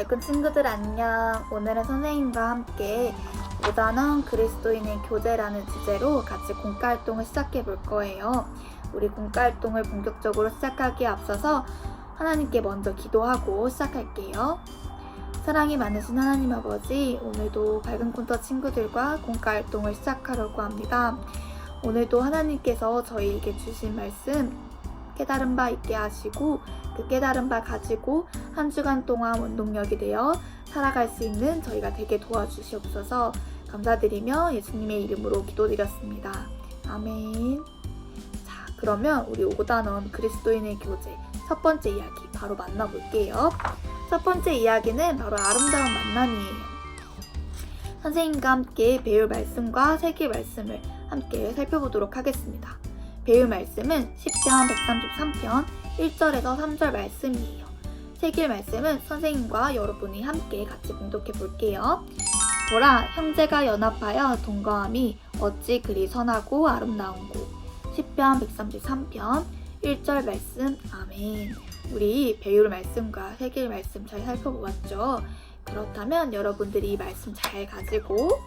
밝은 친구들 안녕. 오늘은 선생님과 함께 오단원 그리스도인의 교제라는 주제로 같이 공과 활동을 시작해 볼 거예요. 우리 공과 활동을 본격적으로 시작하기에 앞서서 하나님께 먼저 기도하고 시작할게요. 사랑이 많으신 하나님 아버지, 오늘도 밝은 콘터 친구들과 공과 활동을 시작하려고 합니다. 오늘도 하나님께서 저희에게 주신 말씀 깨달은 바 있게 하시고 그 깨달은 바 가지고 한 주간 동안 원동력이 되어 살아갈 수 있는 저희가 되게 도와주시옵소서 감사드리며 예수님의 이름으로 기도드렸습니다. 아멘. 자, 그러면 우리 5단원 그리스도인의 교제 첫 번째 이야기 바로 만나볼게요. 첫 번째 이야기는 바로 아름다운 만남이에요. 선생님과 함께 배울 말씀과 세계 말씀을 함께 살펴보도록 하겠습니다. 배울 말씀은 10편 133편 1절에서 3절 말씀이에요. 세길 말씀은 선생님과 여러분이 함께 같이 공독해 볼게요. 보라, 형제가 연합하여 동거함이 어찌 그리 선하고 아름다운고. 10편 133편 1절 말씀, 아멘. 우리 배울 말씀과 세길 말씀 잘 살펴보았죠? 그렇다면 여러분들이 이 말씀 잘 가지고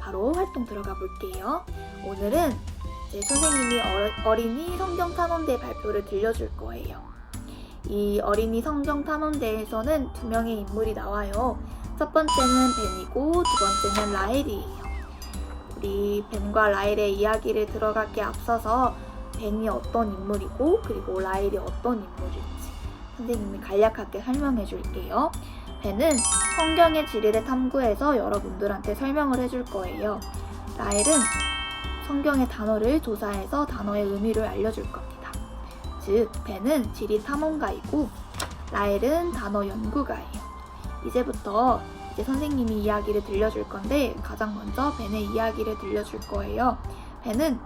바로 활동 들어가 볼게요. 오늘은 이제 선생님이 어- 어린이 성경 탐험대 발표를 들려줄 거예요. 이 어린이 성경 탐험대에서는 두 명의 인물이 나와요. 첫 번째는 벤이고 두 번째는 라헬이에요. 우리 벤과 라헬의 이야기를 들어가기에 앞서서 벤이 어떤 인물이고 그리고 라헬이 어떤 인물일지 선생님이 간략하게 설명해 줄게요. 벤은 성경의 지리를 탐구해서 여러분들한테 설명을 해줄 거예요. 라헬은 성경의 단어를 조사해서 단어의 의미를 알려줄 겁니다. 즉, 벤은 지리 탐험가이고 라헬은 단어 연구가예요. 이제부터 이제 선생님이 이야기를 들려줄 건데 가장 먼저 벤의 이야기를 들려줄 거예요. 벤은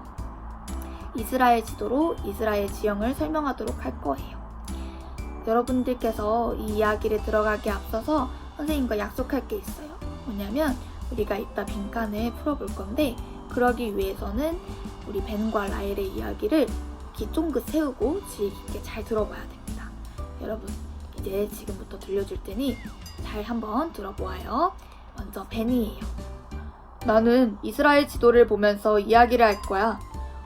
이스라엘 지도로 이스라엘 지형을 설명하도록 할 거예요. 여러분들께서 이 이야기를 들어가기 앞서서 선생님과 약속할 게 있어요. 뭐냐면 우리가 이따 빈칸을 풀어볼 건데 그러기 위해서는 우리 벤과 라헬의 이야기를 귀 쫑긋 세우고 주의 깊게 잘 들어봐야 됩니다. 여러분 이제 지금부터 들려줄 테니 잘 한번 들어보아요. 먼저 벤이에요. 나는 이스라엘 지도를 보면서 이야기를 할 거야.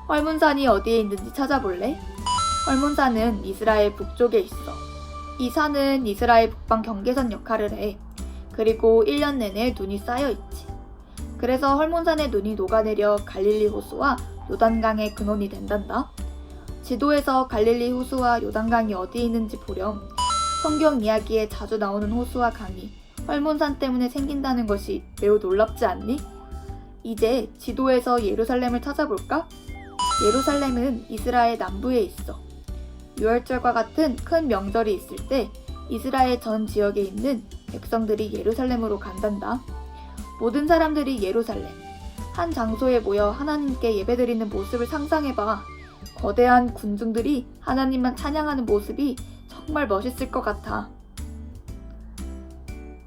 헐문산이 어디에 있는지 찾아볼래? 헐문산은 이스라엘 북쪽에 있어. 이 산은 이스라엘 북방 경계선 역할을 해. 그리고 1년 내내 눈이 쌓여 있지. 그래서 헐몬산의 눈이 녹아내려 갈릴리 호수와 요단강의 근원이 된단다. 지도에서 갈릴리 호수와 요단강이 어디에 있는지 보렴. 성경 이야기에 자주 나오는 호수와 강이 헐몬산 때문에 생긴다는 것이 매우 놀랍지 않니? 이제 지도에서 예루살렘을 찾아볼까? 예루살렘은 이스라엘 남부에 있어. 유월절과 같은 큰 명절이 있을 때 이스라엘 전 지역에 있는 백성들이 예루살렘으로 간단다. 모든 사람들이 예루살렘, 한 장소에 모여 하나님께 예배드리는 모습을 상상해봐. 거대한 군중들이 하나님만 찬양하는 모습이 정말 멋있을 것 같아.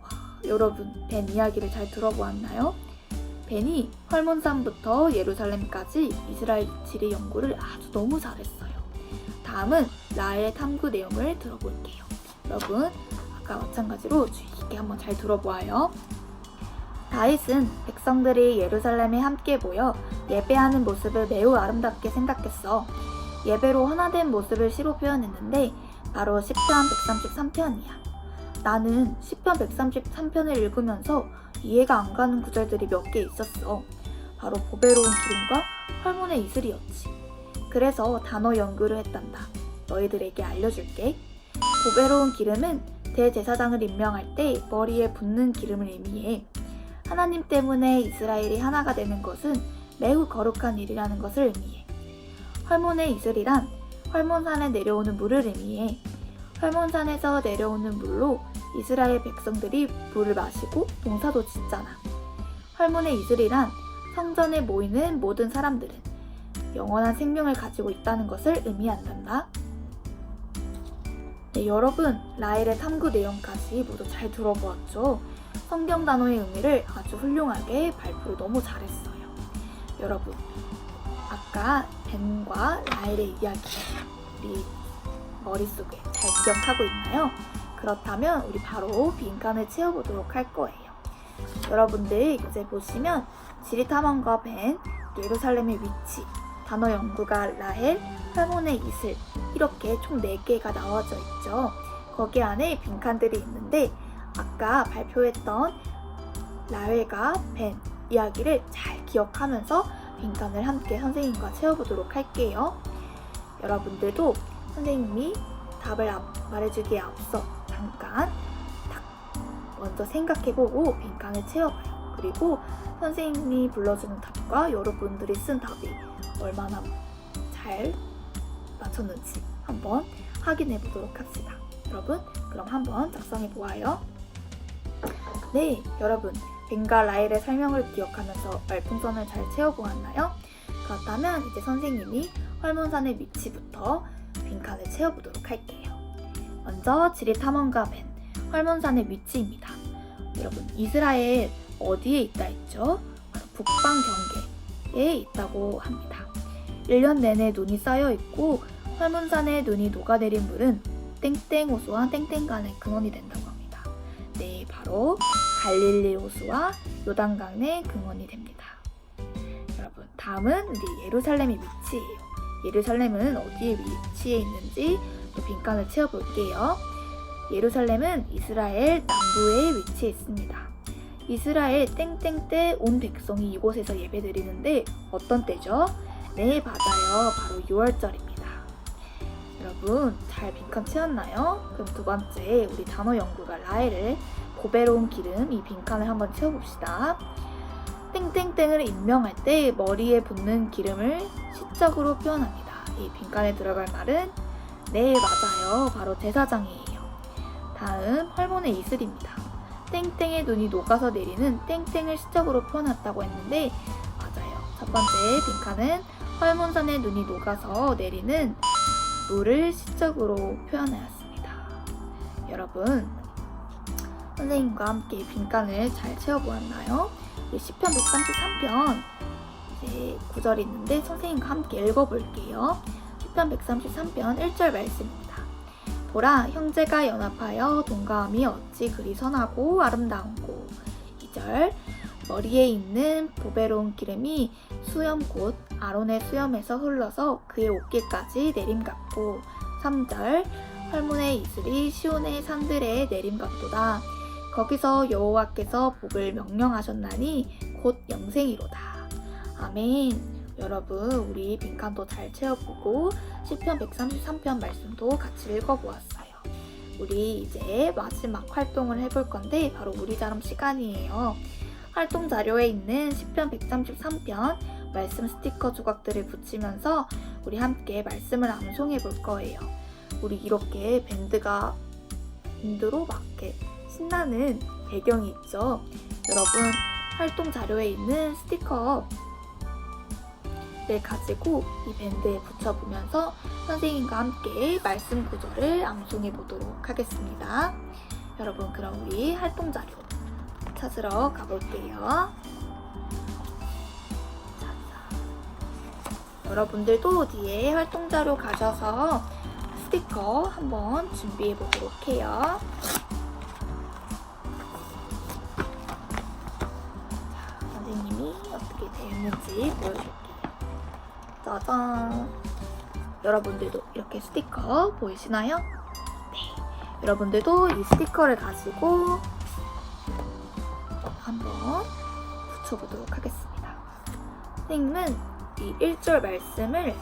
와, 여러분, 벤 이야기를 잘 들어보았나요? 벤이 헐몬산부터 예루살렘까지 이스라엘 지리 연구를 아주 너무 잘했어요. 다음은 라의 탐구 내용을 들어볼게요. 여러분, 아까 마찬가지로 주의 깊게 한번 잘 들어보아요. 다윗은 백성들이 예루살렘에 함께 모여 예배하는 모습을 매우 아름답게 생각했어. 예배로 하나된 모습을 시로 표현했는데 바로 10편 133편이야. 나는 10편 133편을 읽으면서 이해가 안 가는 구절들이 몇 개 있었어. 바로 보배로운 기름과 헐몬의 이슬이었지. 그래서 단어 연구를 했단다. 너희들에게 알려줄게. 보배로운 기름은 대제사장을 임명할 때 머리에 붓는 기름을 의미해. 하나님 때문에 이스라엘이 하나가 되는 것은 매우 거룩한 일이라는 것을 의미해. 헐몬의 이슬이란 헐몬산에 내려오는 물을 의미해. 헐몬산에서 내려오는 물로 이스라엘 백성들이 물을 마시고 농사도 짓잖아. 헐몬의 이슬이란 성전에 모이는 모든 사람들은 영원한 생명을 가지고 있다는 것을 의미한단다. 네, 여러분, 라헬의 탐구 내용까지 모두 잘 들어보았죠? 성경 단어의 의미를 아주 훌륭하게 발표를 너무 잘했어요. 여러분, 아까 벤과 라헬의 이야기 우리 머릿속에 잘 기억하고 있나요? 그렇다면 우리 바로 빈칸을 채워보도록 할 거예요. 여러분들 교재 보시면 지리탐험과 벤, 예루살렘의 위치, 단어 연구가 라헬, 할몬의 이슬 이렇게 총 4개가 나와져 있죠. 거기 안에 빈칸들이 있는데 아까 발표했던 라헬과 벤 이야기를 잘 기억하면서 빈칸을 함께 선생님과 채워보도록 할게요. 여러분들도 선생님이 답을 앞- 말해주기에 앞서 잠깐 딱 먼저 생각해보고 빈칸을 채워봐요. 그리고 선생님이 불러주는 답과 여러분들이 쓴 답이 얼마나 잘 맞췄는지 한번 확인해 보도록 합시다. 여러분, 그럼 한번 작성해 보아요. 네, 여러분, 벤과 라일의 설명을 기억하면서 말풍선을 잘 채워보았나요? 그렇다면 이제 선생님이 활문산의 위치부터 빈칸을 채워보도록 할게요. 먼저 지리탐험가 벤, 활문산의 위치입니다. 여러분, 이스라엘 어디에 있다 했죠? 바로 북방 경계에 있다고 합니다. 1년 내내 눈이 쌓여 있고 활문산에 눈이 녹아내린 물은 땡땡 호수와 땡땡간의 근원이 된다고 합니다. 네, 바로 갈릴리 호수와 요단강의 근원이 됩니다. 여러분, 다음은 우리 예루살렘의 위치예요. 예루살렘은 어디에 위치해 있는지 또 빈칸을 채워볼게요. 예루살렘은 이스라엘 남부에 위치해 있습니다. 이스라엘 땡땡 때 온 백성이 이곳에서 예배드리는데 어떤 때죠? 네, 맞아요. 바로 6월절입니다. 여러분, 잘 빈칸 채웠나요? 그럼 두 번째, 우리 단어 연구가 라엘을 보배로운 기름 이 빈칸을 한번 채워봅시다. 땡땡땡을 임명할 때 머리에 붓는 기름을 시적으로 표현합니다. 이 빈칸에 들어갈 말은 네, 맞아요. 바로 제사장이에요. 다음, 헐몬의 이슬입니다. 땡땡의 눈이 녹아서 내리는 땡땡을 시적으로 표현했다고 했는데 맞아요. 첫 번째 빈칸은 헐몬산의 눈이 녹아서 내리는 물을 시적으로 표현하였습니다. 여러분, 선생님과 함께 빈칸을 잘 채워보았나요? 우리 10편 133편 이제 구절이 있는데 선생님과 함께 읽어볼게요. 10편 133편 1절 말씀입니다. 보라 형제가 연합하여 동감이 어찌 그리 선하고 아름다운고 2절 머리에 있는 보배로운 기름이 수염 곧 아론의 수염에서 흘러서 그의 옷깃까지 내림같고 3절 헐문의 이슬이 시온의 산들에 내림같도다. 거기서 여호와께서 복을 명령하셨나니 곧 영생이로다. 아멘. 여러분 우리 빈칸도 잘 채워보고 시편 133편 말씀도 같이 읽어보았어요. 우리 이제 마지막 활동을 해볼 건데 바로 우리 자럼 시간이에요. 활동 자료에 있는 10편 133편 말씀 스티커 조각들을 붙이면서 우리 함께 말씀을 암송해 볼 거예요. 우리 이렇게 밴드가 밴드로 막 이렇게 신나는 배경이 있죠. 여러분 활동 자료에 있는 스티커 를 가지고 이 밴드에 붙여보면서 선생님과 함께 말씀 구절을 암송해 보도록 하겠습니다. 여러분 그럼 우리 활동 자료 찾으러 가볼게요. 여러분들도 뒤에 활동 자료 가져서 스티커 한번 준비해 보도록 해요. 자, 선생님이 어떻게 되었는지 보여줄게요. 짜잔. 여러분들도 이렇게 스티커 보이시나요? 네. 여러분들도 이 스티커를 가지고 한번 붙여보도록 하겠습니다. 선생님은 이 1절 말씀을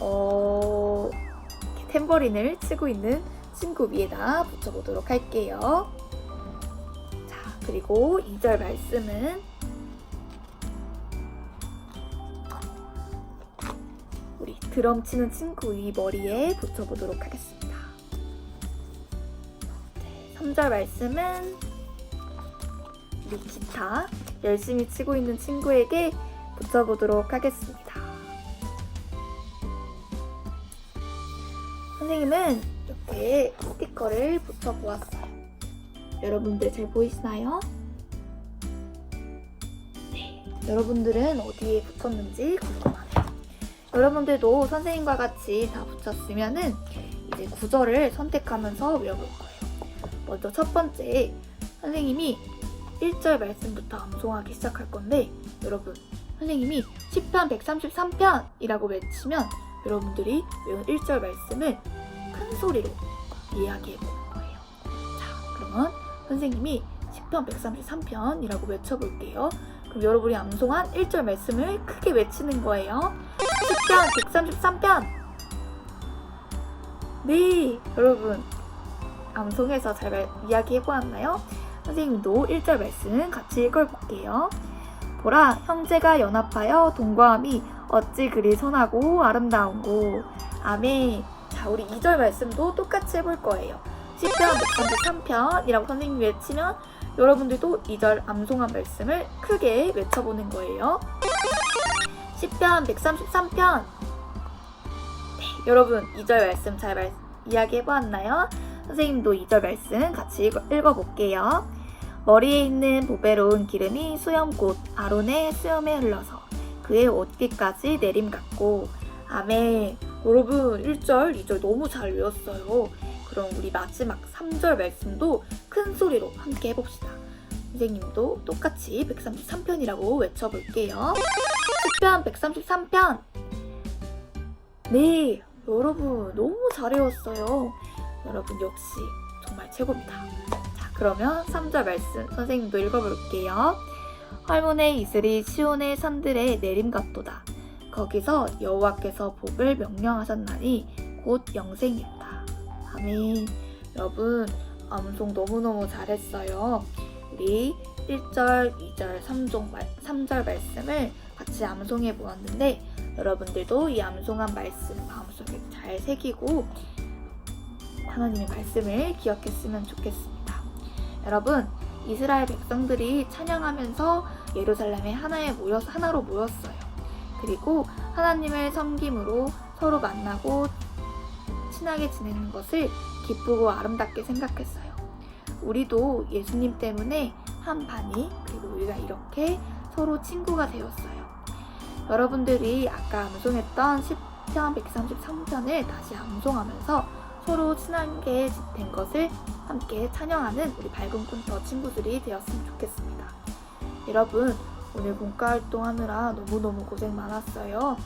어, 탬버린을 치고 있는 친구 위에다 붙여보도록 할게요. 자, 그리고 2절 말씀은 우리 드럼 치는 친구 위 머리에 붙여보도록 하겠습니다. 3절 말씀은 우리 기타 열심히 치고 있는 친구에게 붙여보도록 하겠습니다. 선생님은 이렇게 스티커를 붙여보았어요. 여러분들 잘 보이시나요? 네. 여러분들은 어디에 붙였는지 궁금하네요. 여러분들도 선생님과 같이 다 붙였으면은 이제 구절을 선택하면서 외워볼 거예요. 먼저 첫 번째 선생님이 1절 말씀부터 암송하기 시작할 건데 여러분 선생님이 10편 133편이라고 외치면 여러분들이 외운 1절 말씀을 큰 소리로 이야기해 보는 거예요. 자, 그러면 선생님이 10편 133편이라고 외쳐볼게요. 그럼 여러분이 암송한 1절 말씀을 크게 외치는 거예요. 10편 133편! 네, 여러분. 암송해서 잘 말- 이야기해 보았나요? 선생님도 1절 말씀 같이 읽어볼게요. 보라, 형제가 연합하여 동거함이 어찌 그리 선하고 아름다운고. 아멘. 자, 우리 2절 말씀도 똑같이 해볼 거예요. 10편 133편이라고 선생님이 외치면 여러분들도 2절 암송한 말씀을 크게 외쳐보는 거예요. 10편 133편. 네, 여러분 2절 말씀 잘 말, 이야기해보았나요? 선생님도 2절 말씀 같이 읽어, 읽어볼게요. 머리에 있는 보배로운 기름이 수염꽃 아론의 수염에 흘러서 그의 옷깃까지 내림 같고 아멘. 여러분 1절, 2절 너무 잘 외웠어요. 그럼 우리 마지막 3절 말씀도 큰 소리로 함께 해봅시다. 선생님도 똑같이 133편이라고 외쳐볼게요. 10편 133편. 네, 여러분 너무 잘 외웠어요. 여러분 역시 정말 최고입니다. 자, 그러면 3절 말씀 선생님도 읽어볼게요. 할몬의 이슬이 시온의 산들에 내림 같도다. 거기서 여호와께서 복을 명령하셨나니 곧 영생이다. 아멘. 여러분 암송 너무너무 잘했어요. 우리 1절, 2절, 3종 말, 3절 말씀을 같이 암송해 보았는데 여러분들도 이 암송한 말씀 마음속에 잘 새기고 하나님의 말씀을 기억했으면 좋겠습니다. 여러분, 이스라엘 백성들이 찬양하면서 예루살렘에 하나에 모여서 하나로 모였어요. 그리고 하나님을 섬김으로 서로 만나고 친하게 지내는 것을 기쁘고 아름답게 생각했어요. 우리도 예수님 때문에 한 반이 그리고 우리가 이렇게 서로 친구가 되었어요. 여러분들이 아까 암송했던 10편 133편을 다시 암송하면서 서로 친하게 된 것을 함께 찬양하는 우리 밝은 꿈터 친구들이 되었으면 좋겠습니다. 여러분 오늘 공과 활동하느라 너무너무 고생 많았어요.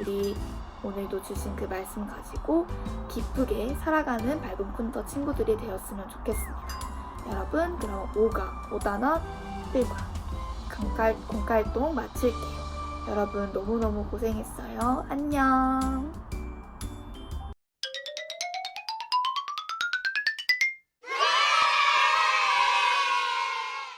우리 오늘도 주신 그 말씀 가지고 기쁘게 살아가는 밝은 꿈터 친구들이 되었으면 좋겠습니다. 여러분 그럼 5가 5단원 1과 공과, 공과 활동 마칠게요. 여러분 너무너무 고생했어요. 안녕.